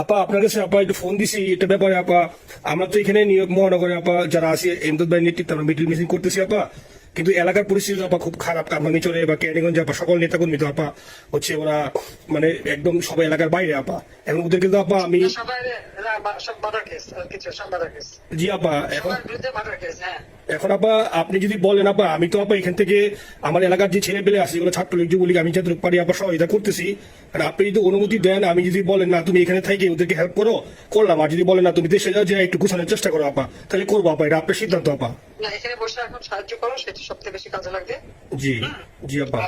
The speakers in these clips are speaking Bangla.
আপা, আপনার কাছে আপা একটু ফোন দিছি, এটা ব্যাপারে আপা, আমরা তো এখানে নিয়োগ মহানগরে আপা, যারা আছে, এমদাদ ভাই নেতৃত্ব আমরা মিটিং মিটিং করতেছি আপা। কিন্তু এলাকার পরিস্থিতি আপা খুব খারাপ কারণ চলে বা ক্যানিগঞ্জ আপা সকল নেতাকর্মী তো আপা, হচ্ছে ওরা মানে একদম সবাই এলাকার বাইরে আপা। এখন ওদের কিন্তু আপা আমি জি আপা এখন হ্যাঁ। এখন আপা আপনি যদি বলেন আপা আমি তো আপা এখান থেকে আমার এলাকার যে ছেলে পেলে আছে ছাত্রলীগ যুবলীগ আমি যাদের পারি আপা সহযোগিতা করতেছি আর আপনি যদি অনুমতি দেন আমি যদি বলেন না তুমি এখানে থেকে ওদেরকে হেল্প করো করলাম। আর যদি বলেন না তুমি দেশে যাও যে একটু গুছানোর চেষ্টা করো আপা তাহলে করব আপা। এটা আপনার সিদ্ধান্ত আপা। না এখানে বসে এখন সাহায্য করো সেটা সবথেকে বেশি কাজে লাগবে। জি জি আপা।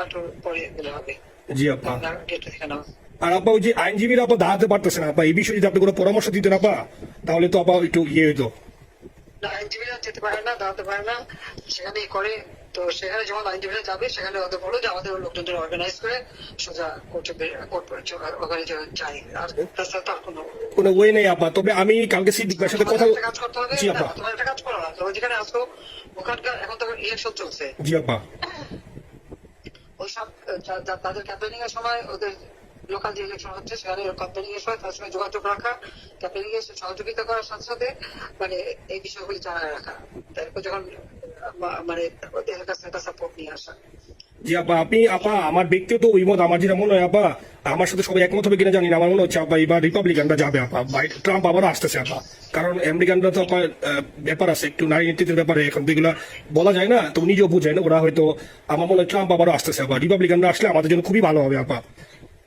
আর পরে হবে। জি আপা। আর আপা ওই যে আইনজীবীরা আপা দাঁড়াতে পারতেছে না আপা এই বিষয়ে যদি আপনি কোনো পরামর্শ দিতেন আপা তাহলে তো আপা একটু ইয়ে হইতো। আইনজীবীরা যেতে পারে না দাঁড়াতে পারে না সেখানে করে। তো সেখানে যখন আইনজীবীরা যাবে সেখানে ওদের বলো যে আমাদের লোকজনদের অর্গানাইজ করে সোজা কোর্টে কোর্ট ওখানে যে- যাই। আর তাছাড়া তার কোনো কোনো ওয়ে নেই আপা তবে আমি কালকে সাথে কথা কাজ করতে হবে জি আপা তোমার একটা কাজ করো না। তোমার যেখানে আসো ওখানকার এখন তো ইলেকশন চলছে। জি আপা ওই সব যা- যা- তাদের ক্যাম্পেনিং এর সময় ওদের লোকাল যে ইলেকশন হচ্ছে সেখানে ক্যাম্পেনিং এর সময় তার সঙ্গে যোগাযোগ রাখা ক্যাম্পেনিং এর সহযোগিতা করার সাথে সাথে মানে এই বিষয়গুলি জানায় রাখা। তারপর যখন মানে ওদের কাছে একটা সাপোর্ট নিয়ে আসা। জি আপা আপনি আপা আমার ব্যক্তিগত অভিমত আমার যেটা মনে হয় আপা আমার সাথে সবাই একমত হবে কিনা জানি না। আমার মনে হচ্ছে আপা এবার রিপাবলিকানরা যাবে আপা। ট্রাম্প আবারও আসতেছে আপা। কারণ আমেরিকানরা তো আপা আহ, ব্যাপার আছে একটু নারী নেতৃত্বের ব্যাপারে এখন তো এগুলা বলা যায় না তো নিজেও না ওরা হয়তো আমার মনে হয় ট্রাম্প আবারও আসতেছে আপা। রিপাবলিকানরা আসলে আমাদের জন্য খুবই ভালো হবে আপা।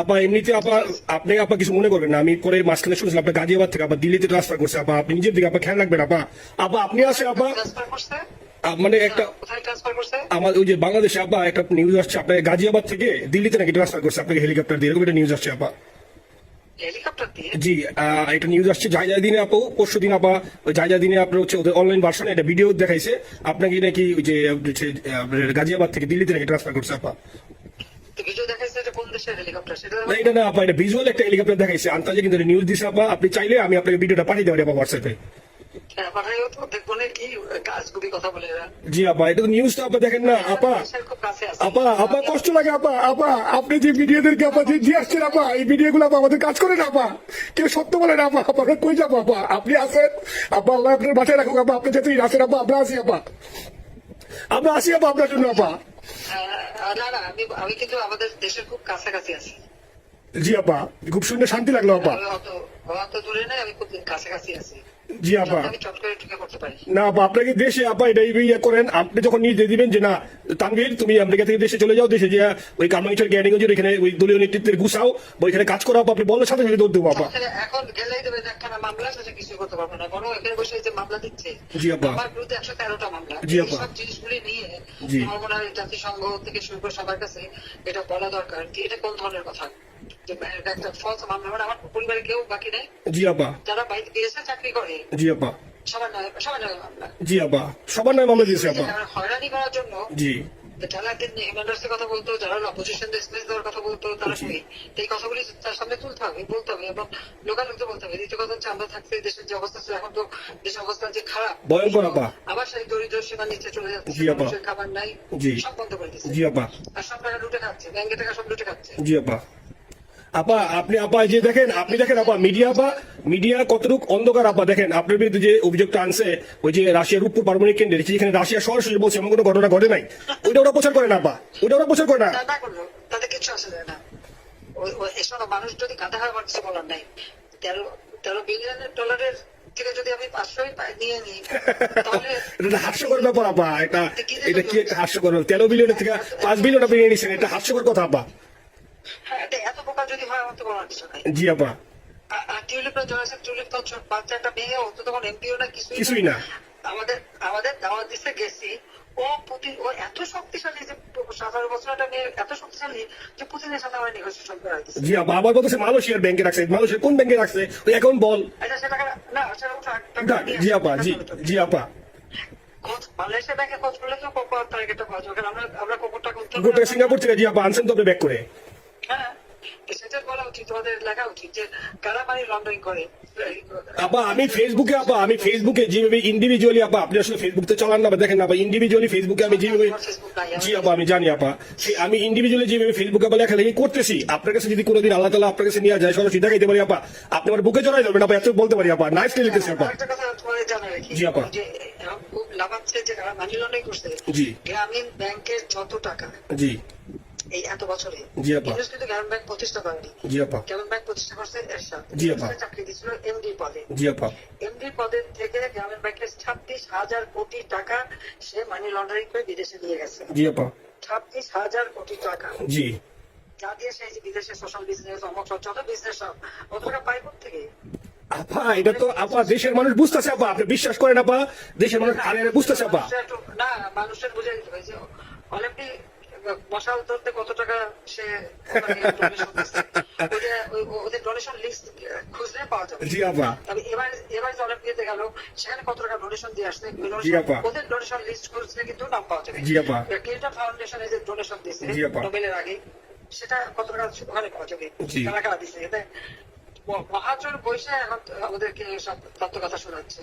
আপা এমনিতে আপা আপনি আপা কিছু মনে করবেন না। আমি পরে মাঝখানে শুনছিলাম আপনার গাজিয়াবাদ থেকে আপা দিল্লিতে ট্রান্সফার করছে। আপা আপনি নিজের দিকে আপা খেয়াল রাখবেন আপা। আপা আপনি আসে আপা। মানে একটা আমার ওই যে বাংলাদেশে আপা একটা নিউজ আসছে আপনার গাজিয়াবাদ থেকে দিল্লিতে নাকি ট্রান্সফার করছে? আপনাকে হেলিকপ্টার দিয়ে এরকম একটা নিউজ আসছে আপা। জি একটা নিউজ আসছে যাই দিনে আপু পরশু দিন আপা যাই দিনে আপনার হচ্ছে ওদের অনলাইন ভার্সনে একটা ভিডিও দেখাইছে। আপনাকে নাকি ওই যে গাজিয়াবাদ থেকে দিল্লিতে নাকি ট্রান্সফার করছে আপা। ভিডিও দেখাইছে না এটা না আপা এটা ভিজুয়াল একটা হেলিকপ্টার দেখাইছে। আন্তাজে কিন্তু নিউজ দিছে আপা। আপনি চাইলে আমি আপনাকে ভিডিওটা পাঠিয়ে দেবো আপা হোয়াটসঅ্যাপে হ্যাঁ, জি আপা এটা তো আপা দেখেন না আপা। আপা আপা কষ্ট লাগে আপা আপা। আপনি যে ভিডিওদেরকে আপা যে দিয়ে আসছেন আপা এই ভিডিও গুলো আপা আমাদের কাজ আপা। কেউ সত্য বলে না আপা। আমরা কই যাব আপা? আপনি আসেন আপা আল্লাহ আপনার বাসায় রাখুক আপা। আপনি যাতে আসেন আপা আমরা আসি আপা। আমরা আসি আপা আপনার জন্য আপা। না না আমি আমি কিন্তু আমাদের দেশের খুব কাছাকাছি আছি। জি আপা খুব শুনে শান্তি লাগল আপা। অত দূরে নাই আমি খুব কাছাকাছি আছি। জি আপা। না আপা আপনাকে দেশে আপা এটা ইয়ে করেন আপনি যখন নির্দেশ দিবেন যে না তানভীর তুমি আমেরিকা থেকে দেশে চলে যাও দেশে যে ওই কামাইচর গ্যাডিগঞ্জের এখানে ওই দলীয় নেতৃত্বের গুছাও বা ওইখানে কাজ করো আপা আপনি বলার সাথে সাথে দৌড় দেবো আপা। এখন গেলেই দেবে একখানা মামলা সেটা কিছু করতে পারব না। বরং এখানে বসে যে মামলা দিচ্ছে জি আপা। আমার বিরুদ্ধে একশো তেরোটা মামলা। জি আপা। সব জিনিসগুলি নিয়ে জি। আমার মনে হয় জাতিসংঘ থেকে শুরু করে সবার কাছে এটা বলা দরকার। যে এটা কোন ধরনের কথা? যে এটা একটা ফলস মামলা আমার পরিবারে কেউ বাকি নেই। জি আপা। যারা বাইরে দিয়েছে চাকরি করে। জি আপা। সবার নয় সবার নয় মামলা। জি আপা। সবার নয় মামলা দিয়েছে আপা। হয়রানি করার জন্য জি। যারা একদিন কথা বলতো যারা অপোজিশন স্পেস দেওয়ার কথা বলতো তারা জি। এই কথাগুলি তার সামনে তুলতে হবে বলতে হবে এবং লোকালোকে বলতে হবে। দ্বিতীয় কথা হচ্ছে আমরা থাকতে দেশের যে অবস্থা এখন তো দেশের অবস্থা যে খারাপ। ভয়ঙ্কর আপা। আবার সেই দরিদ্র সীমার নিচে চলে যাচ্ছে মানুষের খাবার নাই সব বন্ধ করে দিচ্ছে আর সব টাকা লুটে খাচ্ছে ব্যাংকে টাকা সব লুটে খাচ্ছে। জি আপা। আপা আপনি আপা যে দেখেন আপনি দেখেন আপা মিডিয়া আপা মিডিয়া কতটুক অন্ধকার আপা দেখেন আপনার বিরুদ্ধে যে অভিযোগটা আনছে ওই যে রাশিয়ার রূপপুর পারমাণবিক কেন্দ্রে যেখানে রাশিয়া সরাসরি বলছে এমন কোনো ঘটনা ঘটে নাই? ওইটা ওরা প্রচার করে না আপা ওইটা ওরা প্রচার করে না। তা না করল তাদের কিছু আসে না। ওই- ওই মানুষ যদি কাঁদা হয় আমার কিছু বলার নাই। তেরো তেরো বিলিয়নের ডলারের থেকে যদি আমি পাঁচশোই নিয়ে নিই তাহলে এটা হাস্যকর ব্যাপার আপা এটা এটা কি একটা হাস্যকর তেরো বিলিয়নের থেকে পাঁচ বিলিয়ন আপনি নিয়ে নিচ্ছেন এটা হাস্যকর কথা আপা। এমপিও না কিছুই না। আমাদের আমাদের দাওয়াত দিতে গেছি। ও পুতিন ও এত শক্তিশালী যে বছর একটা মেয়ে এত শক্তিশালী যে পুতিনের সাথে আমার নেগোসিয়েশন করা জি আপা আবার বলতেছে মালয়েশিয়ার ব্যাংকে রাখছে। মালয়েশিয়ার কোন ব্যাংকে রাখছে? ওই অ্যাকাউন্ট বল। আচ্ছা সেটা না সেটা জি আপা জি জি আপা। সিঙ্গাপুর থেকে জি আপা আনছেন তো আপনি ব্যাক করে। হ্যাঁ। সেটা বলা উচিত তোমাদের লেখা উচিত যে কারা মানি লন্ডারিং করে? আপা আমি ফেসবুকে আপা আমি ফেসবুকে যেভাবে ইন্ডিভিজুয়ালি আপা আপনি আসলে ফেসবুক তো চালান না দেখেন না আপা ইন্ডিভিজুয়ালি ফেসবুকে আমি যেভাবে জি আপা আমি জানি আপা। আমি ইন্ডিভিজুয়ালি যেভাবে ফেসবুকে আপা লেখালেখি করতেছি আপনার কাছে যদি কোনোদিন আল্লাহ তালা আপনার কাছে নিয়ে যায় সরাসরি দেখাইতে পারি আপা। আপনি আমার বুকে জড়াই ধরবেন আপা এত বলতে পারি আপা। নাইসলি লিখতেছি আপা। জি, আপা। খুব যে মানি লন্ডারিং করছে জি। গ্রামীণ ব্যাংকের যত টাকা জি। এই এত বছরে ইউনুস কিন্তু গ্রামীণ ব্যাংক প্রতিষ্ঠা করেনি। গ্রামীণ ব্যাংক প্রতিষ্ঠা করছে এরশাদ। চাকরি দিয়েছিল এমডি পদে। এমডি পদের থেকে গ্রামীণ ব্যাংকের ছাব্বিশ হাজার কোটি টাকা সে মানি লন্ডারিং করে বিদেশে নিয়ে গেছে। ছাব্বিশ হাজার কোটি টাকা। জি। যা দিয়ে সেই বিদেশে সোশ্যাল বিজনেস অমক যত বিজনেস সব অত টাকা থেকে? আপা এটা তো আপা দেশের মানুষ বুঝতেছে আপা আপনি বিশ্বাস করেন আপা দেশের মানুষ আরে বুঝতেছে আপা। না মানুষের বুঝে অলিম্পিক মশাল ধরতে কত টাকা সে ওদের- ডোনেশন লিস্ট খুঁজলে পাওয়া যাবে। জি আপা। তবে এবার এবার যে অলিম্পিয়াতে গেল সেখানে কত টাকা ডোনেশন দিয়ে আসছে। ওদের ডোনেশন লিস্ট খুঁজলে কিন্তু নাম পাওয়া যাবে। জি আপা। ক্লিন্টন ফাউন্ডেশনে যে ডোনেশন আপা। নোবেলের আগে সেটা কত টাকা ওখানে পাওয়া যাবে? মহাজন বসে এখন ওদেরকে সব তত্ত্ব কথা শোনাচ্ছে।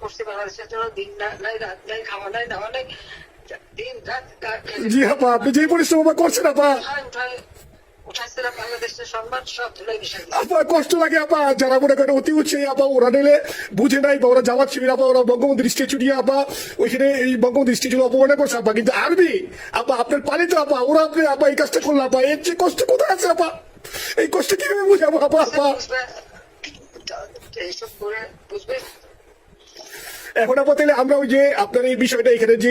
করছি বাংলাদেশের জন্য দিন নাই রাত নাই খাওয়া নাই দাওয়া নাই দিন রাত জি আপা আপনি যে পরিশ্রম করছেন আপা। উঠায় উঠায় উঠাইছিলাম বাংলাদেশের সম্মান সব ধুলাই বিষয় আপা কষ্ট লাগে আপা যারা মনে করেন অতি উৎসাহী আপা ওরা নিলে বুঝে নাই বা ওরা জামাত শিবির আপা ওরা বঙ্গবন্ধু স্টেচু নিয়ে আপা ওইখানে এই বঙ্গবন্ধু স্টেচু অপমানে করছে আপা কিন্তু আরবি আপা আপনার পালিত আপা ওরা আপনি আপা এই কাজটা করল আপা এর যে কষ্ট কোথায় আছে আপা? এই কষ্ট কীভাবে বুঝাবো আপা আপা? এইসব করে বুঝবে। এখন আপা তাহলে আমরা ওই যে আপনার এই বিষয়টা এখানে যে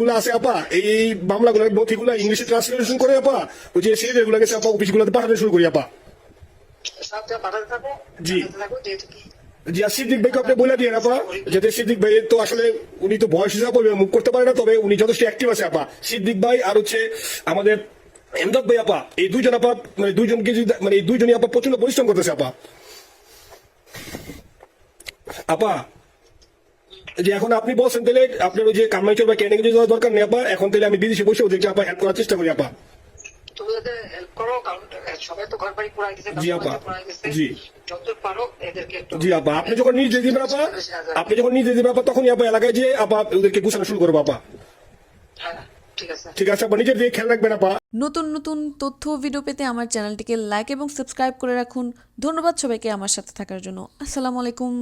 গুলো আছে, আপা, এই নথিগুলো ইংলিশে ট্রান্সলেশন করে, আপা, ওই যে গুলো গেছে আপা পাঠাতে শুরু করি, আপা। জি। জি, আর সিদ্দিক ভাইকে আপনি বলে দিয়ে আপা, যাতে সিদ্দিক ভাই তো আসলে উনি তো বয়স হিসাবে মুখ করতে পারে না, তবে উনি যথেষ্ট অ্যাক্টিভ আছে, আপা। সিদ্দিক ভাই আর হচ্ছে আমাদের এমদাদ ভাই, আপা, এই দুইজন, আপা মানে দুইজনকে মানে এই দুইজনই, আপা, প্রচণ্ড পরিশ্রম করতেছে, আপা। আপা যে এখন আপনি বলছেন তাহলে আপনার ওই যে কামাইচর বা ক্যানিং যাওয়ার দরকার নেই আপা এখন তাহলে আমি বিদেশে বসে ওদেরকে আপা হেল্প করার চেষ্টা করি আপা। আপা। আপনি যখন নিজে দিবেন আপা আপনি যখন নিজে দিবেন আপা তখনই আপা এলাকায় যে আপা ওদেরকে গুছানো শুরু করব আপা। হ্যাঁ ঠিক আছে। ঠিক আছে আপা নিজের দিকে খেয়াল রাখবেন আপা। নতুন নতুন তথ্য ভিডিও পেতে আমার চ্যানেলটিকে লাইক এবং সাবস্ক্রাইব করে রাখুন। ধন্যবাদ সবাইকে আমার সাথে থাকার জন্য। আসসালামু আলাইকুম।